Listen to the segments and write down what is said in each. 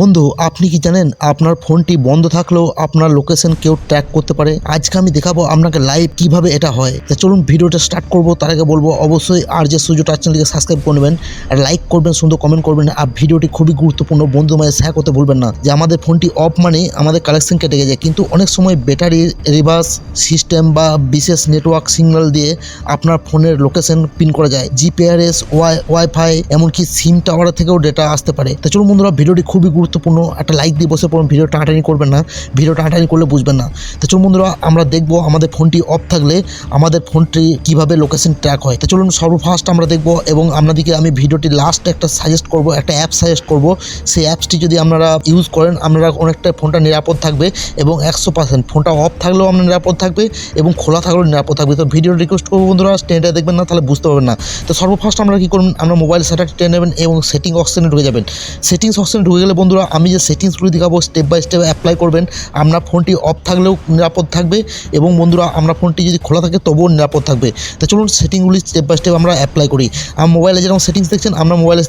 বন্ধু, আপনি কি জানেন আপনার ফোনটি বন্ধ থাকলেও আপনার লোকেশন কেউ ট্র্যাক করতে পারে? আজকে আমি দেখাবো আপনাকে লাইভ কীভাবে এটা হয়। তা চলুন ভিডিওটা স্টার্ট করব, তার আগে বলব অবশ্যই আর যে সুযোগ চ্যানেলটিকে সাবস্ক্রাইব করবেন আর লাইক করবেন, সুন্দর কমেন্ট করবেন, আর ভিডিওটি খুবই গুরুত্বপূর্ণ। বন্ধু মাঝে শেয়ার করতে ভুলবেন না যে আমাদের ফোনটি অফ মানে আমাদের কালেকশন কেটে গেছে। কিন্তু অনেক সময় ব্যাটারি রিভার্স সিস্টেম বা বিশেষ নেটওয়ার্ক সিগন্যাল দিয়ে আপনার ফোনের লোকেশন পিন করা যায়। জিপিআরএস ওয়াই ওয়াইফাই এমনকি সিম টাওয়ার থেকেও ডেটা আসতে পারে। তো চলুন বন্ধুরা, ভিডিওটি খুবই গুরুত্বপূর্ণ একটা লাইক দিয়ে বসে পড়ুন ভিডিও টানাটানি করবেন না ভিডিও টানাটানি করলে বুঝবেন না। তো চলুন বন্ধুরা, আমরা দেখব আমাদের ফোনটি অফ থাকলে আমাদের ফোনটি কীভাবে লোকেশন ট্র্যাক হয়। তো চলুন সর্বফার্স্ট আমরা দেখব এবং আপনাদেরকে আমি ভিডিওটি লাস্ট একটা সাজেস্ট করব, একটা অ্যাপ সাজেস্ট করব। সেই অ্যাপসটি যদি আপনারা ইউজ করেন, আপনারা অনেকটা ফোনটা নিরাপদ থাকবে এবং একশো পার্সেন্ট ফোনটা অফ থাকলেও আপনার নিরাপদ থাকবে এবং খোলা থাকলেও নিরাপদ থাকবে। তো ভিডিও রিকোয়েস্ট করব বন্ধুরা স্টেনটা দেখবেন না, তাহলে বুঝতে পারবেন না। তো সর্বফার্স্ট আমরা কী করবেন আমরা মোবাইল সেটারটি টেনে নেবেন এবং সেটিং অপশানে ঢুকে যাবেন। সেটিংস অপশানে ঢুকে গেলে বন্ধুরা, আমি যে সেটিংসগুলি দেখাবো স্টেপ বাই স্টেপ অ্যাপ্লাই করবেন, আপনার ফোনটি অফ থাকলেও নিরাপদ থাকবে এবং বন্ধুরা, আপনার ফোনটি যদি খোলা থাকে, তবুও নিরাপদ থাকবে। তো চলুন সেটিংগুলি স্টেপ বাই স্টেপ আমরা অ্যাপ্লাই করি। আমার মোবাইলে যেরকম সেটিংস দেখছেন আমরা মোবাইলে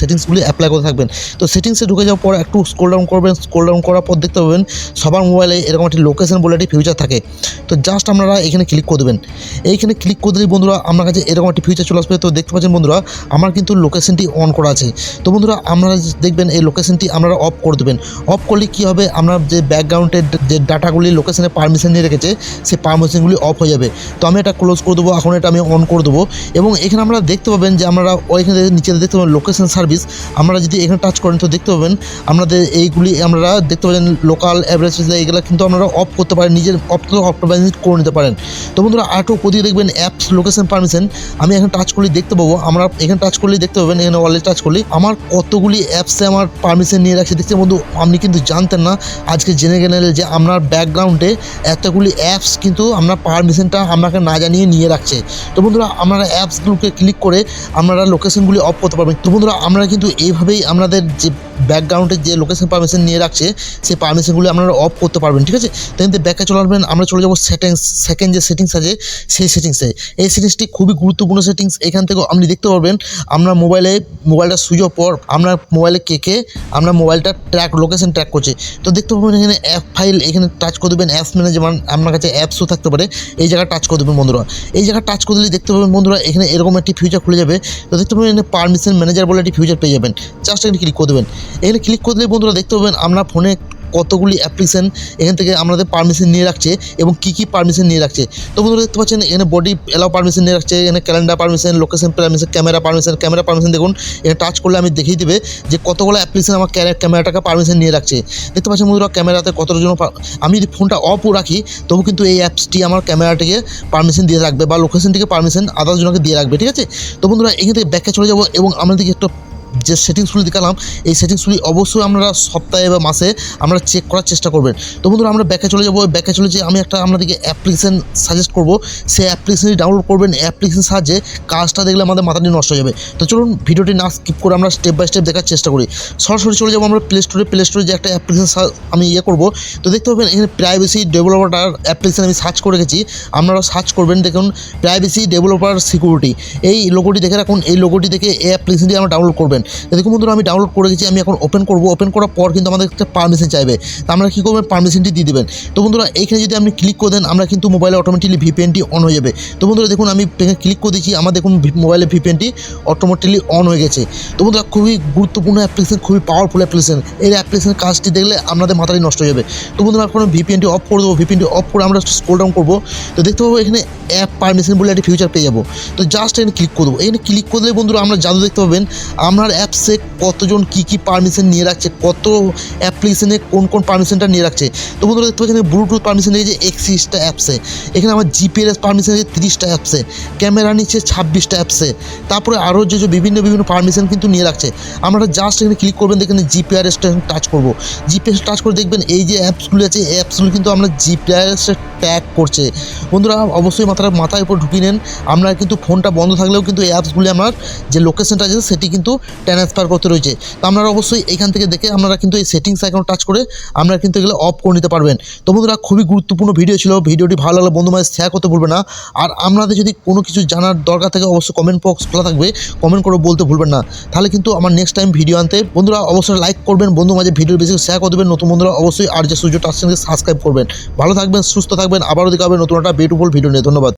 সেটিংসগুলি অ্যাপ্লাই করে থাকবেন। তো সেটিংসে ঢুকে যাওয়ার পর একটু স্ক্রোল ডাউন করবেন স্ক্রোল ডাউন করার পর দেখতে পাবেন, সবার মোবাইলে এরকম একটি লোকেশন বলে একটি ফিউচার থাকে। তো জাস্ট আপনারা এখানে ক্লিক করে দেবেন। এইখানে ক্লিক করে দিলে বন্ধুরা, আপনার কাছে এরকম একটি ফিউচার চলে আসবে। তো দেখতে পাচ্ছেন বন্ধুরা, আমার কিন্তু লোকেশনটি অন করা আছে। তো বন্ধুরা, আপনারা দেখবেন এই লোকেশনটি আপনারা অফ করে দেবেন। অফ করলে কী হবে? আপনার যে ব্যাকগ্রাউন্ডের যে ডাটাগুলি লোকেশনে পারমিশন নিয়ে রেখেছে, সেই পারমিশনগুলি অফ হয়ে যাবে। তো আমি এটা ক্লোজ করে দেবো, এখন এটা আমি অন করে দেবো। এবং এখানে আমরা দেখতে পাবেন যে আমরা ওইখানে নিচে দেখতে পাবেন লোকেশন সার্ভিস আমরা যদি এখানে টাচ করেন, তো দেখতে পাবেন আপনাদের এইগুলি আমরা দেখতে পাবেন লোকাল অ্যাভারেজ এইগুলো কিন্তু আপনারা অফ করতে পারেন, নিজের অফ অপটোমাইজ করে নিতে পারেন। তো বন্ধুরা, আরেকটু ওদিকে দেখবেন অ্যাপস লোকেশন পারমিশন আমি এখানে টাচ করলেই দেখতে পাবো। আমরা এখানে টাচ করলেই দেখতে পাবেন, এখানে ওয়ালে টাচ করলেই আমার কতগুলি অ্যাপসে আমার পারমিশন নিয়ে রাখছে। দেখতে বন্ধু, আপনি কিন্তু জানতেন না, আজকে জেনে গেলেন যে আপনার ব্যাকগ্রাউন্ডে এতগুলি অ্যাপস কিন্তু আপনার পারমিশনটা আপনাকে না জানিয়ে নিয়ে রাখছে। তো বন্ধুরা, আপনারা অ্যাপসগুলোকে ক্লিক করে আপনারা লোকেশনগুলি অফ করতে পারবেন। তো বন্ধুরা, আমরা কিন্তু এইভাবেই আমাদের যে ব্যাকগ্রাউন্ডে যে লোকেশন পারমিশন নিয়ে রাখছে, সেই পারমিশনগুলি আপনারা অফ করতে পারবেন, ঠিক আছে? তো এতে ব্যাকে চলে আসবেন, আমরা চলে যাব সেটিংস সেকেন্ড যে সেটিংস আছে, সেই সেটিংসে এই সেটিংসটি খুবই গুরুত্বপূর্ণ সেটিংস এখান থেকে আপনি দেখতে পারবেন, আমরা মোবাইলে মোবাইলটা সুইচ অফ পর, আমরা মোবাইলে কে কে, আমরা মোবাইলটা ট্র্যাক লোকেশন ট্র্যাক করছে। তো দেখতে পাবেন এখানে অ্যাপ ফাইল এখানে টাচ করে দেবেন অ্যাপস মানে যেমন আপনার কাছে অ্যাপসও থাকতে পারে, এই জায়গায় টাচ করে দেবেন বন্ধুরা। এই জায়গায় টাচ করে দিলে দেখতে পাবেন বন্ধুরা, এখানে এরকম একটি ফিউচার খুলে যাবে। তো দেখতে পাবেন এখানে পারমিশন ম্যানেজার বলে একটি ফিউচার পেয়ে যাবেন। জাস্ট এখানে ক্লিক করে দেবেন। এখানে ক্লিক করে দিলে বন্ধুরা দেখতে পাবেন আপনার ফোনে কতগুলি অ্যাপ্লিকেশন এখান থেকে আমাদের পারমিশন নিয়ে রাখছে এবং কী কী পারমিশন নিয়ে রাখছে। তো বন্ধুরা দেখতে পাচ্ছেন এখানে বডি এলাও পারমিশন নিয়ে রাখছে, এখানে calendar permission location permission camera permission camera permission দেখুন, এখানে টাচ করলে আমি দেখিয়ে দেবে যে কতগুলো অ্যাপ্লিকেশন আমার ক্যামেরাটাকে পারমিশন নিয়ে রাখছে। দেখতে পাচ্ছেন বন্ধুরা ক্যামেরাতে কতটা জন্য আমি যদি ফোনটা অফও রাখি, তবু কিন্তু এই অ্যাপসটি আমার ক্যামেরাটিকে পারমিশন দিয়ে রাখবে বা লোকেশনটিকে পারমিশন আদার্স জনকে দিয়ে রাখবে, ঠিক আছে? তো বন্ধুরা এখান থেকে ব্যাকে চলে যাব এবং আমাদেরকে একটা যে সেটিংসগুলি দেখালাম, এই সেটিংসগুলি অবশ্যই আমরা সপ্তাহে বা মাসে আমরা চেক করার চেষ্টা করবেন। তো বন্ধুরা, আমরা ব্যাকে চলে যাব। ব্যাকে চলে যে আমি একটা আপনাদেরকে অ্যাপ্লিকেশান সাজেস্ট করব। সেই অ্যাপ্লিকেশনটি ডাউনলোড করবেন। অ্যাপ্লিকেশান সাহায্যে কাজটা দেখলে আমাদের মাথাটি নষ্ট হয়ে যাবে। তো চলুন, ভিডিওটি না স্কিপ করে আমরা স্টেপ বাই স্টেপ দেখার চেষ্টা করি। সরাসরি চলে যাব আমরা প্লে স্টোরে প্লে স্টোরে যে একটা অ্যাপ্লিকেশন আমি ইয়ে করব। তো দেখতে পাবেন, এখানে প্রাইভেসি ডেভেলপার অ্যাপ্লিকেশন আমি সার্চ করে রেখেছি আপনারা সার্চ করবেন। দেখুন প্রাইভেসি ডেভেলপার সিকিউরিটি এই লোগোটি দেখে রাখুন। এই লোগোটি দেখে এই অ্যাপ্লিকেশানটি আমরা ডাউনলোড করবেন। দেখুন বন্ধুরা, আমি ডাউনলোড করে গেছি আমি এখন ওপেন করব। ওপেন করার পর কিন্তু আমাদের একটা পারমিশন চাইবে। তো আমরা কী করবেন পারমিশনটি দিয়ে দেবেন। তো বন্ধুরা এইখানে যদি আপনি ক্লিক করে দেন, আমরা কিন্তু মোবাইলে অটোমেটিকলি ভিপিএনটি অন হয়ে যাবে। তো বন্ধুরা, দেখুন, আমি ক্লিক করে দিচ্ছি আমার দেখুন মোবাইলে ভিপিএনটি অটোমেটিকলি অন হয়ে গেছে। তো বন্ধুরা, খুবই গুরুত্বপূর্ণ অ্যাপ্লিকেশন খুবই পাওয়ারফুল অ্যাপ্লিকেশন এই অ্যাপ্লিকেশনের কাজটি দেখলে আপনাদের মাথাটি নষ্ট হয়ে যাবে। তো বন্ধুরা, এখন ভিপিএনটি অফ করে দেবো। ভিপিএনটি অফ করে আমরা স্ক্রোল ডাউন করব। তো দেখতে পাবো, এখানে অ্যাপ পারমিশন বলে একটি ফিউচার পেয়ে যাব। তো জাস্ট এখানে ক্লিক করে দেবো। এখানে ক্লিক করলে বন্ধুরা, আমরা জাদু দেখতে পাবেন। আপনার অ্যাপসে কতজন কী কী পারমিশন নিয়ে রাখছে, কত অ্যাপ্লিকেশনে কোন কোন পারমিশনটা নিয়ে রাখছে। তো বন্ধুরা দেখতে পাচ্ছেন ব্লুটুথ পারমিশন নিয়েছে একত্রিশটা অ্যাপসে, এখানে আমার জিপিএস পারমিশন নিয়েছে তিরিশটা অ্যাপসে ক্যামেরা নিচ্ছে ছাব্বিশটা অ্যাপসে, তারপরে আরও যে বিভিন্ন বিভিন্ন পারমিশন কিন্তু নিয়ে রাখছে। আমরা জাস্ট এখানে ক্লিক করবেন, দেখেন জিপিআরএসটা টাচ করব। জিপিএস টাচ করে দেখবেন এই যে অ্যাপসগুলো আছে, এই অ্যাপসগুলো কিন্তু আমরা জিপিআরএসে ট্যাগ করছে। বন্ধুরা, অবশ্যই মাথার মাথার উপর ঢুকিয়ে নেন। আমরা কিন্তু ফোনটা বন্ধ থাকলেও কিন্তু এই অ্যাপসগুলি আমার যে লোকেশনটা আছে, সেটি কিন্তু ট্রান্সফার করতে রয়েছে। তো আপনারা অবশ্যই এখান থেকে দেখে আপনারা কিন্তু এই সেটিংস আইকন টাচ করে আপনারা কিন্তু এগুলো অফ করে নিতে পারবেন। তো বন্ধুরা, খুবই গুরুত্বপূর্ণ ভিডিও ছিল। ভিডিওটি ভালো লাগলে বন্ধু মাঝে শেয়ার করতে ভুলবেন না। আর আপনাদের যদি কোনো কিছু জানার দরকার থাকে, অবশ্যই কমেন্ট বক্স খোলা থাকবে। কমেন্ট করে বলতে ভুলবেন না। তাহলে কিন্তু আমার নেক্সট টাইম ভিডিও আনতে বন্ধুরা অবশ্যই লাইক করবেন। বন্ধু মাঝে ভিডিও বেশি শেয়ার করে দেবেন। নতুন বন্ধুরা অবশ্যই আর যে সুযোগ টাচ সাবস্ক্রাইব করবেন। ভালো থাকবেন, সুস্থ থাকবেন। আবারও দেখা হবে নতুন একটা বিউটিফুল ভিডিও নিয়ে। ধন্যবাদ।